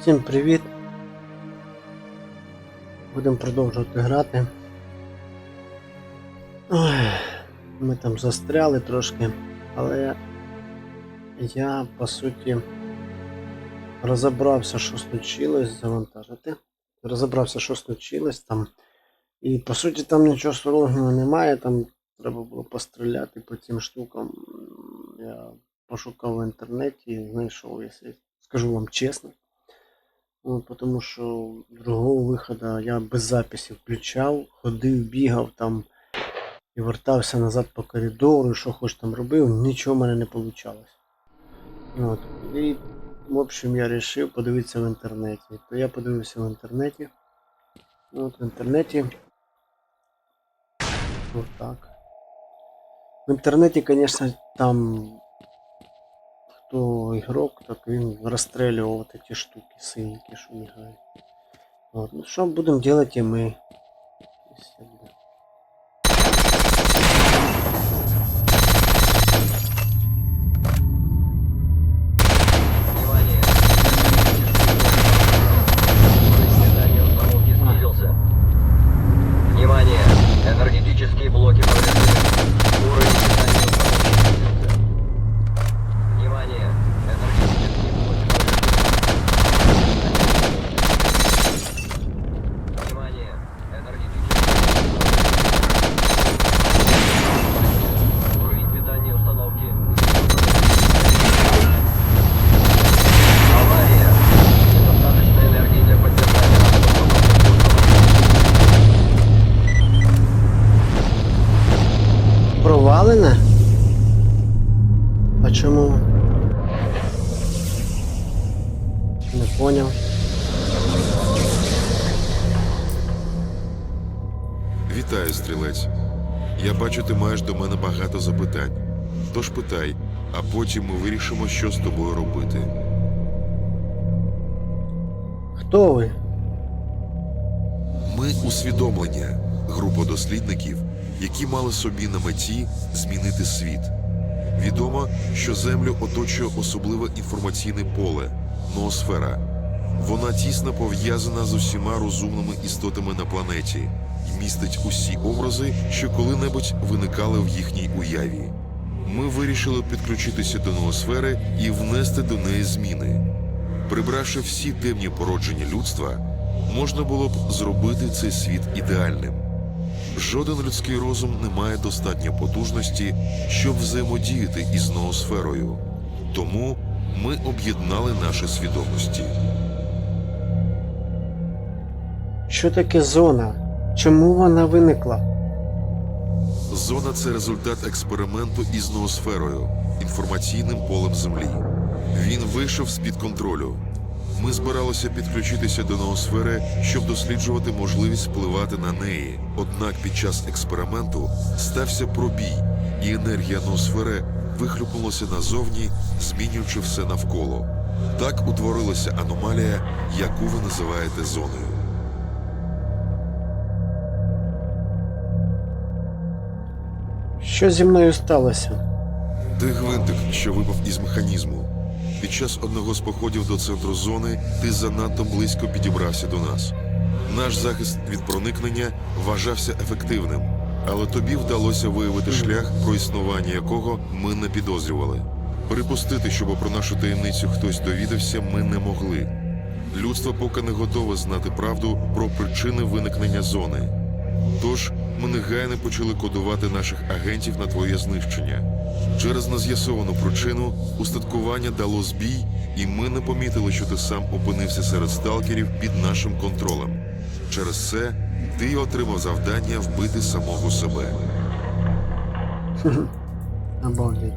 Всім привіт! Будемо продовжувати грати. Ой, ми там застряли трошки, але я по суті розібрався, що случилось, завантажити. Розібрався, що случилось там. І по суті там нічого сложного немає, там треба було постріляти по цим штукам. Я пошукав в інтернеті і знайшов, якщо скажу вам чесно. Ну, тому що другого виходу я без записі включав, ходив, бігав там і вертався назад по коридору, що хоч там робив, нічого в мене не вийшло. От. І, в общем, я вирішив подивитися в інтернеті. То я подивився в інтернеті. От в інтернеті. Ось так. В інтернеті, звісно, там хто ігрок, так він розстрілював ті штуки синенькі, що мігають. От. Ну що будемо робити ми? Не поняв. Вітаю, стрілець. Я бачу, ти маєш до мене багато запитань. Тож питай, а потім ми вирішимо, що з тобою робити. Хто ви? Ми усвідомлення, група дослідників, які мали собі на меті змінити світ. Відомо, що Землю оточує особливе інформаційне поле ноосфера. Вона тісно пов'язана з усіма розумними істотами на планеті і містить усі образи, що коли-небудь виникали в їхній уяві. Ми вирішили підключитися до ноосфери і внести до неї зміни. Прибравши всі темні породження людства, можна було б зробити цей світ ідеальним. Жоден людський розум не має достатньо потужності, щоб взаємодіяти із ноосферою. Тому ми об'єднали наші свідомості. Що таке зона? Чому вона виникла? Зона це результат експерименту із ноосферою, інформаційним полем Землі. Він вийшов з-під контролю. Ми збиралися підключитися до ноосфери, щоб досліджувати можливість впливати на неї. Однак під час експерименту стався пробій, і енергія ноосфери вихлюпнулася назовні, змінюючи все навколо. Так утворилася аномалія, яку ви називаєте зоною. Що зі мною сталося? Ти гвинтик, що випав із механізму. Під час одного з походів до центру зони ти занадто близько підібрався до нас. Наш захист від проникнення вважався ефективним, але тобі вдалося виявити шлях, про існування якого ми не підозрювали. Припустити, щоб про нашу таємницю хтось довідався, ми не могли. Людство поки не готове знати правду про причини виникнення зони. Тож ми негайно почали кодувати наших агентів на твоє знищення. Через нез'ясовану причину устаткування дало збій, і ми не помітили, що ти сам опинився серед сталкерів під нашим контролем. Через це ти отримав завдання вбити самого себе. Обалдеть.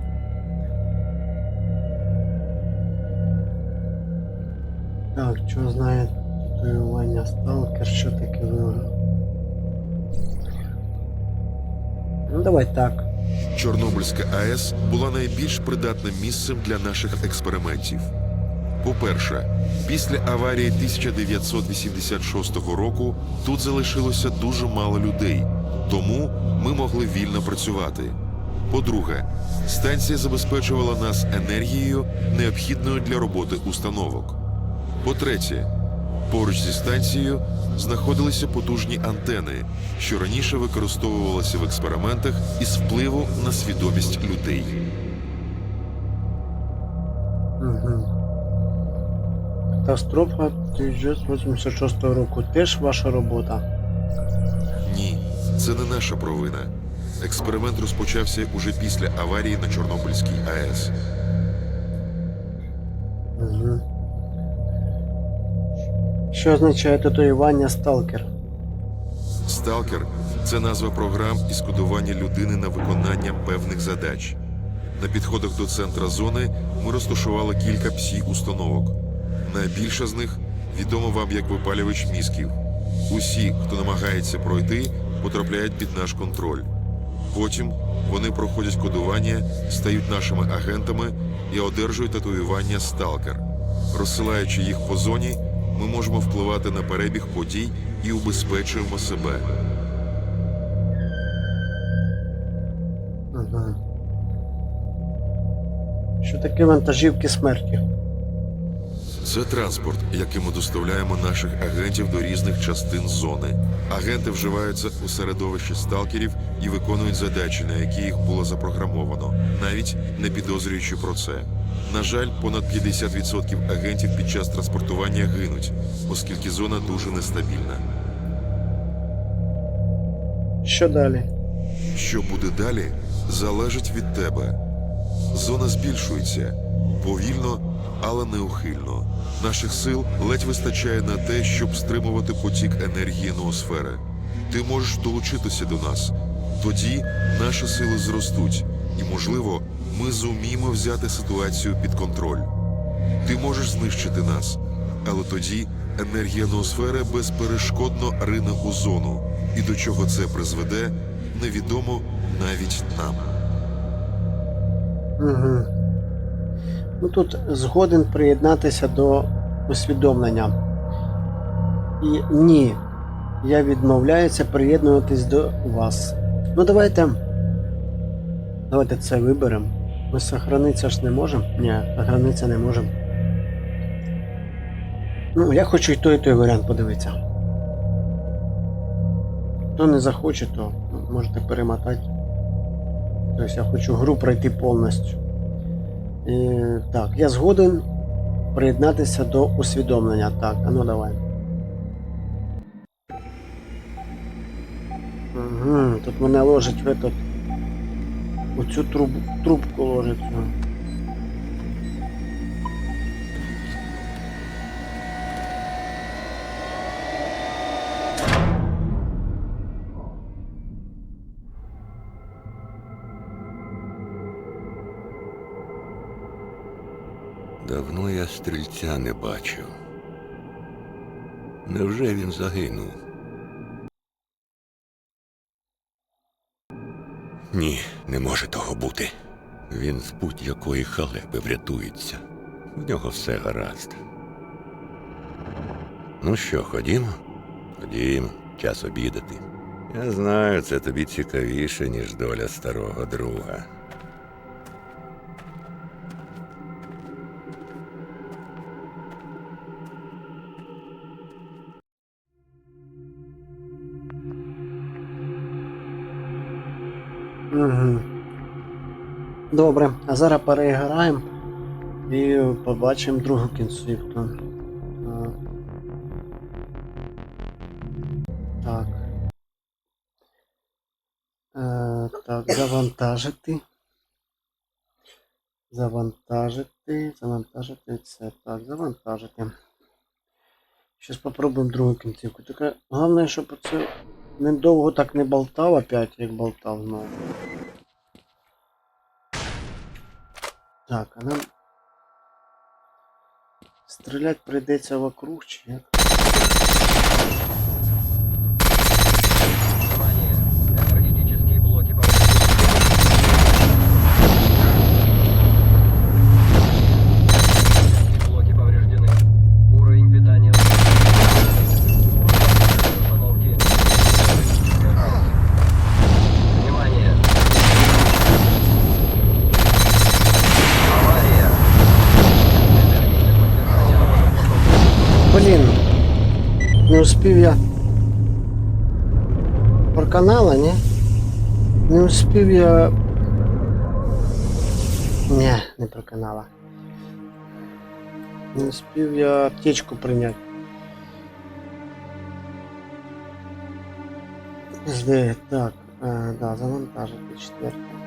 Так, що знає татуювання сталкер, що таке виграв? Ну давай так. Чорнобильська АЕС була найбільш придатним місцем для наших експериментів. По-перше, після аварії 1986 року тут залишилося дуже мало людей, тому ми могли вільно працювати. По-друге, станція забезпечувала нас енергією, необхідною для роботи установок. По-третє, поруч зі станцією знаходилися потужні антени, що раніше використовувалися в експериментах із впливу на свідомість людей. Катастрофа 1986 року. Теж ваша робота. Ні, це не наша провина. Експеримент розпочався уже після аварії на Чорнобильській АЕС. Угу. Що означає татуювання сталкер? Сталкер це назва програм із кодування людини на виконання певних задач. На підходах до центра зони ми розташували кілька псі установок. Найбільша з них відома вам як випалювач мізків. Усі, хто намагається пройти, потрапляють під наш контроль. Потім вони проходять кодування, стають нашими агентами і одержують татуювання сталкер. Розсилаючи їх по зоні, ми можемо впливати на перебіг подій і убезпечуємо себе. Що таке вантажівки смерті? Це транспорт, яким ми доставляємо наших агентів до різних частин зони. Агенти вживаються у середовищі сталкерів і виконують задачі, на які їх було запрограмовано, навіть не підозрюючи про це. На жаль, понад 50% агентів під час транспортування гинуть, оскільки зона дуже нестабільна. Що далі? Що буде далі, залежить від тебе. Зона збільшується повільно, але неухильно. Наших сил ледь вистачає на те, щоб стримувати потік енергії ноосфери. Ти можеш долучитися до нас. Тоді наші сили зростуть, і, можливо, ми зуміємо взяти ситуацію під контроль. Ти можеш знищити нас, але тоді енергія ноосфери безперешкодно рине у зону, і до чого це призведе, невідомо навіть нам. Угу. Ну тут згоден приєднатися до усвідомлення. І ні, я відмовляюся приєднуватись до вас. Ну давайте. Давайте це виберемо. Ми сохранитися ж не можемо? Ні, сохранитися не можемо. Ну, я хочу і той, і той варіант подивитися. Хто не захоче, то можете перемотати. Тобто я хочу гру пройти повністю. Е, так, я згоден приєднатися до усвідомлення. Так, а ну давай. Угу, тут мене ложить в этот. У труб, трубку ложить. Я стрільця не бачив. Невже він загинув? Ні, не може того бути. Він з будь-якої халепи врятується. В нього все гаразд. Ну що, ходімо? Ходімо, час обідати. Я знаю, це тобі цікавіше, ніж доля старого друга. Добре, а зараз переіграємо і побачимо другу кінцівку. Так. Е, так, завантажити. Завантажити, завантажити це. Так, завантажити. Щас попробуємо другу кінцівку. Тільки головне, щоб це недовго так не болтав опять, як болтав знову. Так, а нам стріляти прийдеться вокруг чи як? успів я. Про канала, ні? Не успів я. Ні, не про канала. Не успів я аптечку прийняти. Жди, так, е, да, завантажити четверте.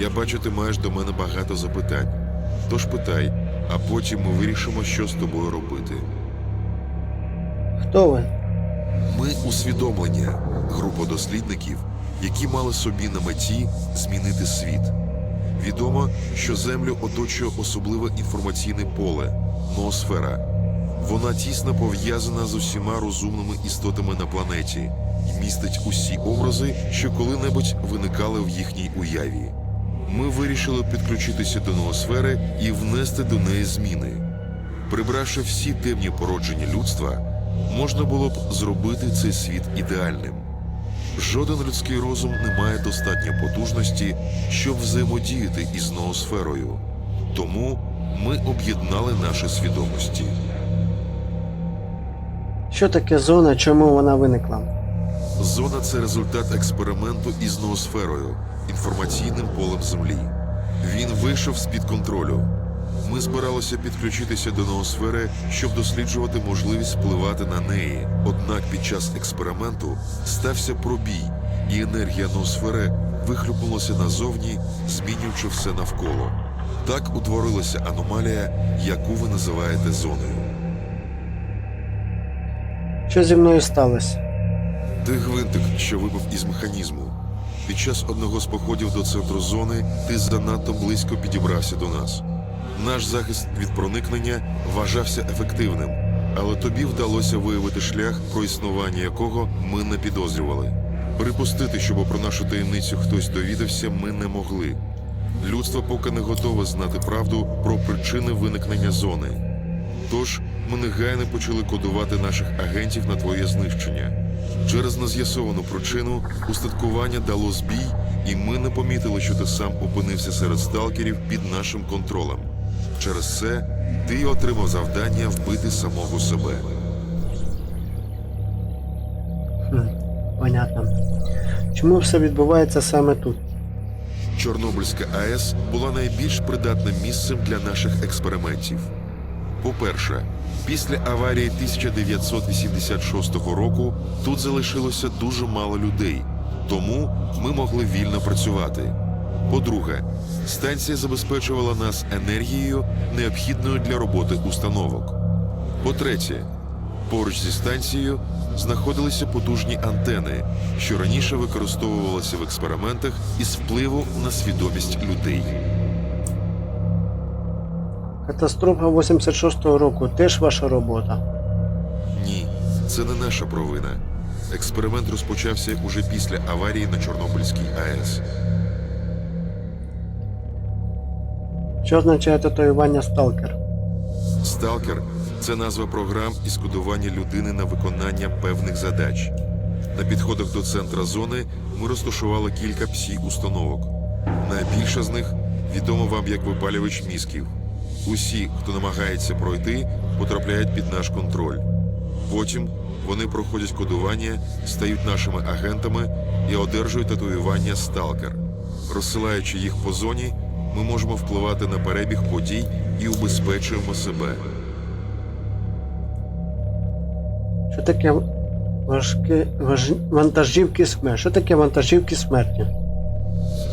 Я бачу, ти маєш до мене багато запитань. Тож питай, а потім ми вирішимо, що з тобою робити. Хто ви? Ми усвідомлення, група дослідників, які мали собі на меті змінити світ. Відомо, що Землю оточує особливе інформаційне поле ноосфера. Вона тісно пов'язана з усіма розумними істотами на планеті і містить усі образи, що коли-небудь виникали в їхній уяві. Ми вирішили підключитися до ноосфери і внести до неї зміни. Прибравши всі темні породження людства, можна було б зробити цей світ ідеальним. Жоден людський розум не має достатньо потужності, щоб взаємодіяти із ноосферою. Тому ми об'єднали наші свідомості. Що таке зона, чому вона виникла? Зона це результат експерименту із ноосферою, інформаційним полем Землі. Він вийшов з-під контролю. Ми збиралися підключитися до ноосфери, щоб досліджувати можливість впливати на неї. Однак під час експерименту стався пробій, і енергія ноосфери вихлюпнулася назовні, змінюючи все навколо. Так утворилася аномалія, яку ви називаєте зоною. Що зі мною сталося? Ти гвинтик, що випав із механізму. Під час одного з походів до центру зони ти занадто близько підібрався до нас. Наш захист від проникнення вважався ефективним, але тобі вдалося виявити шлях, про існування якого ми не підозрювали. Припустити, щоб про нашу таємницю хтось довідався, ми не могли. Людство поки не готове знати правду про причини виникнення зони. Тож ми негайно почали кодувати наших агентів на твоє знищення. Через нез'ясовану причину устаткування дало збій, і ми не помітили, що ти сам опинився серед сталкерів під нашим контролем. Через це ти отримав завдання вбити самого себе. Хм, понятно. Чому все відбувається саме тут? Чорнобильська АЕС була найбільш придатним місцем для наших експериментів. По-перше, після аварії 1986 року тут залишилося дуже мало людей, тому ми могли вільно працювати. По-друге, станція забезпечувала нас енергією, необхідною для роботи установок. По-третє, поруч зі станцією знаходилися потужні антени, що раніше використовувалися в експериментах із впливу на свідомість людей. Катастрофа 86-го року теж ваша робота. Ні, це не наша провина. Експеримент розпочався уже після аварії на Чорнобильській АЕС. Що означає татуювання сталкер? Сталкер це назва програм із кодування людини на виконання певних задач. На підходах до центра зони ми розташували кілька псі установок. Найбільша з них відома вам як випалювач мізків. Усі, хто намагається пройти, потрапляють під наш контроль. Потім вони проходять кодування, стають нашими агентами і одержують татуювання сталкер. Розсилаючи їх по зоні, ми можемо впливати на перебіг подій і убезпечуємо себе. Що таке важкі, важ... вантажівки смерті? Що таке вантажівки смерті?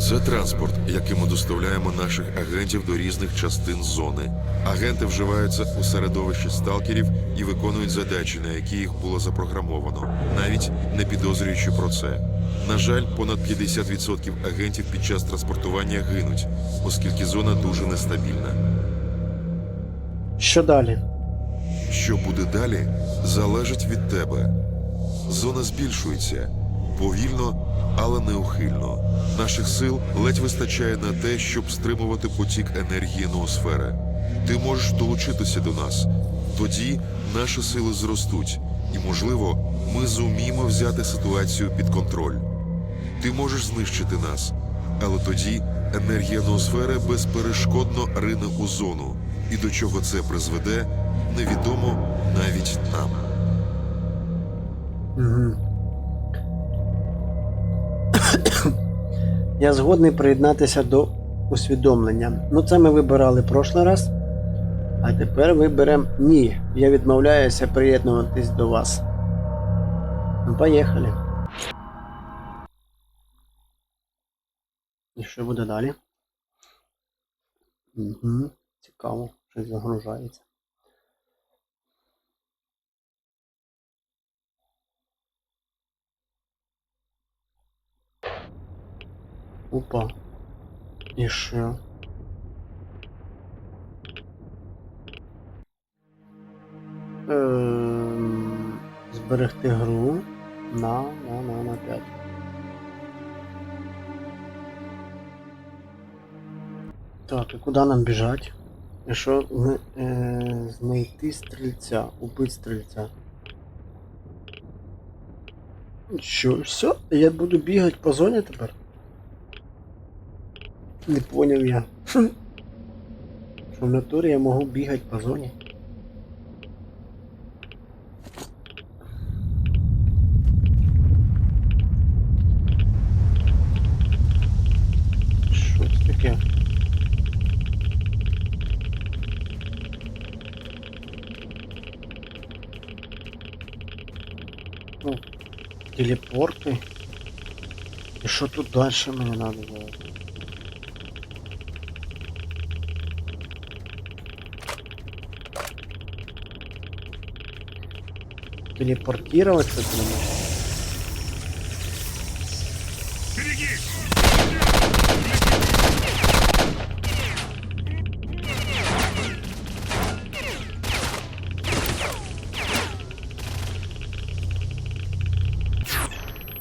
Це транспорт, яким ми доставляємо наших агентів до різних частин зони. Агенти вживаються у середовищі сталкерів і виконують задачі, на які їх було запрограмовано, навіть не підозрюючи про це. На жаль, понад 50% агентів під час транспортування гинуть, оскільки зона дуже нестабільна. Що далі? Що буде далі, залежить від тебе. Зона збільшується повільно, але неухильно. Наших сил ледь вистачає на те, щоб стримувати потік енергії ноосфери. Ти можеш долучитися до нас. Тоді наші сили зростуть, і, можливо, ми зуміємо взяти ситуацію під контроль. Ти можеш знищити нас, але тоді енергія ноосфери безперешкодно рине у зону. І до чого це призведе, невідомо навіть нам. Я згодний приєднатися до усвідомлення. Ну, це ми вибирали прошлий раз. А тепер виберемо ні. Я відмовляюся приєднуватись до вас. Ну, поїхали. І що буде далі? Угу. Цікаво, щось загружається. Опа. І що? Ем, зберегти гру на, на, на, на 5. Так, і куди нам біжать? І що ми, е, знайти стрільця, убити стрільця. Що, все? Я буду бігати по зоні тепер? Не поняв я. Що в натурі я можу бігати по зоні. Що це таке? Ну, телепорти. І що тут далі мені треба було? Телепортироваться к нему.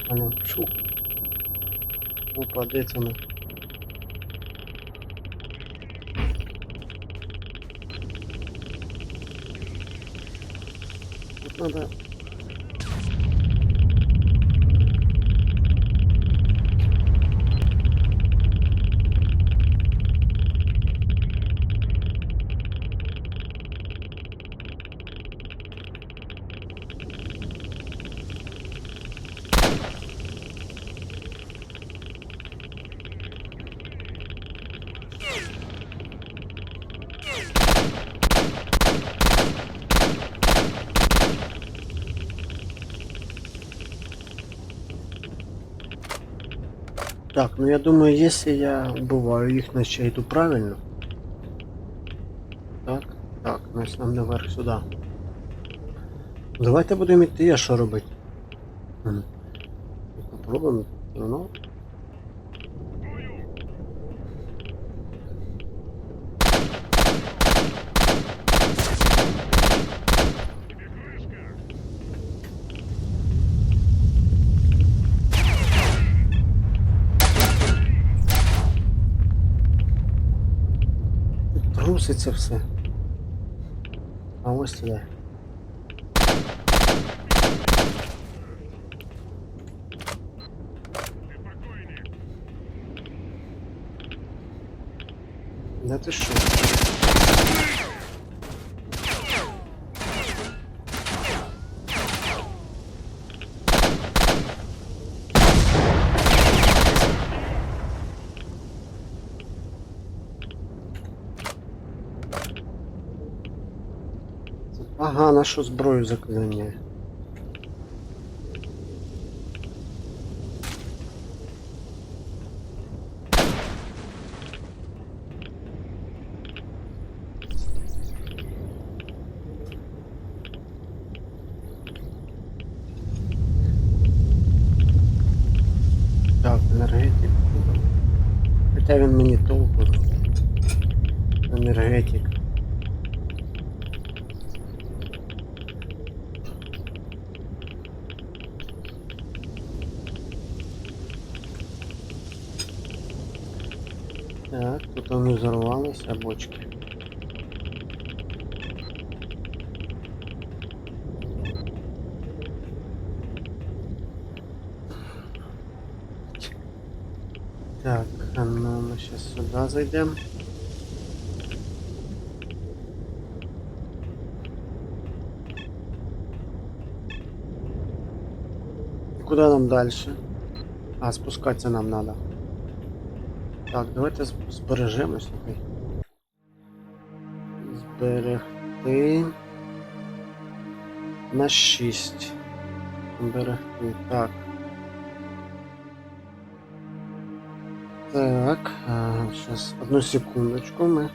А ну, шу. Де це ми? Тут надо Так, ну я думаю, если я убиваю их, значит я иду правильно. Так, так, значит нам наверх сюда. Давайте будемо йти, а що робити? Попробуем. Ну. Труситься все. А ось сюди. Да ти що? Нашу зброю заклиняє. Тут вони взорвалися бочки. Так, а ну ми сейчас сюда зайдем. Куда нам дальше? А, спускаться нам надо. Так, давайте збережемось, збережемо, слухай. Зберегти. На 6. Зберегти. Так. Так, сейчас одну секундочку мы